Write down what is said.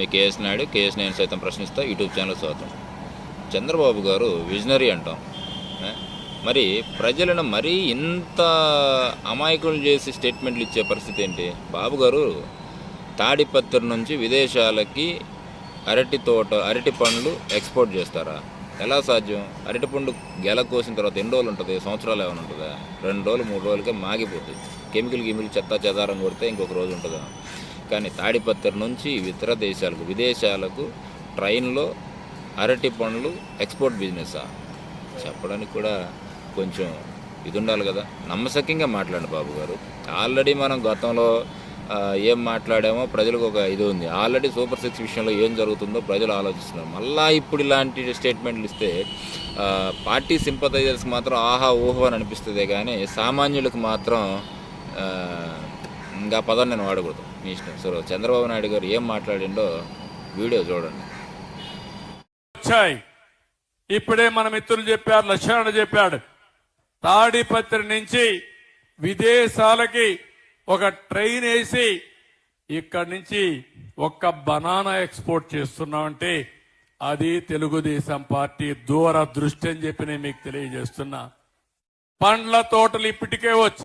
మీ KS Naidu KS నేను సైతం ప్రశ్నిస్తా యూట్యూబ్ ఛానల్ స్వాగతం. చంద్రబాబు గారు విజనరీ అంటాం. మరి ప్రజలను మరీ ఇంత అమాయకులు చేసి స్టేట్మెంట్లు ఇచ్చే పరిస్థితి ఏంటి? బాబు గారు తాడిపత్రి నుంచి విదేశాలకి అరటి తోట అరటి పండ్లు ఎక్స్పోర్ట్ చేస్తారా? ఎలా సాధ్యం? అరటి పండు గెల కోసిన తర్వాత ఎన్ని రోజులు ఉంటుంది? సంవత్సరాలు ఏమైనా ఉంటుందా? రెండు రోజులు మూడు రోజులకే మాగిపోతుంది. కెమికల్ గిమికల్ చెత్త చెదారం కొడితే ఇంకొక రోజు ఉంటుందా? కానీ తాడిపత్రి నుంచి ఇతర దేశాలకు విదేశాలకు ట్రైన్లో అరటి పండ్లు ఎక్స్పోర్ట్ బిజినెసా? చెప్పడానికి కూడా కొంచెం ఇది ఉండాలి కదా. నమ్మశక్యంగా మాట్లాడండి బాబు గారు. ఆల్రెడీ మనం గతంలో ఏం మాట్లాడామో ప్రజలకు ఒక ఇది ఉంది. ఆల్రెడీ సూపర్ సిక్స్ విషయంలో ఏం జరుగుతుందో ప్రజలు ఆలోచిస్తున్నారు. మళ్ళా ఇప్పుడు ఇలాంటి స్టేట్మెంట్లు ఇస్తే పార్టీ సింపథైజర్స్కి మాత్రం ఆహా ఊహో అని అనిపిస్తుంది కానీ సామాన్యులకు మాత్రం ఇంకా పదం నేను వాడకూడదు. మీ ఇష్టం. సో చంద్రబాబు నాయుడు గారు ఏం మాట్లాడిండో వీడియో చూడండి. వచ్చాయి. ఇప్పుడే మన మిత్రులు చెప్పారు లక్ష్మణ చెప్పాడు. తాడిపత్రి నుంచి విదేశాలకి ఒక ట్రైన్ వేసి ఇక్కడి నుంచి ఒక్క బనానా ఎక్స్పోర్ట్ చేస్తున్నామంటే అది తెలుగుదేశం పార్టీ దూర దృష్టి అని చెప్పి నేను మీకు తెలియజేస్తున్నా. పండ్ల తోటలు ఇప్పటికే వచ్చి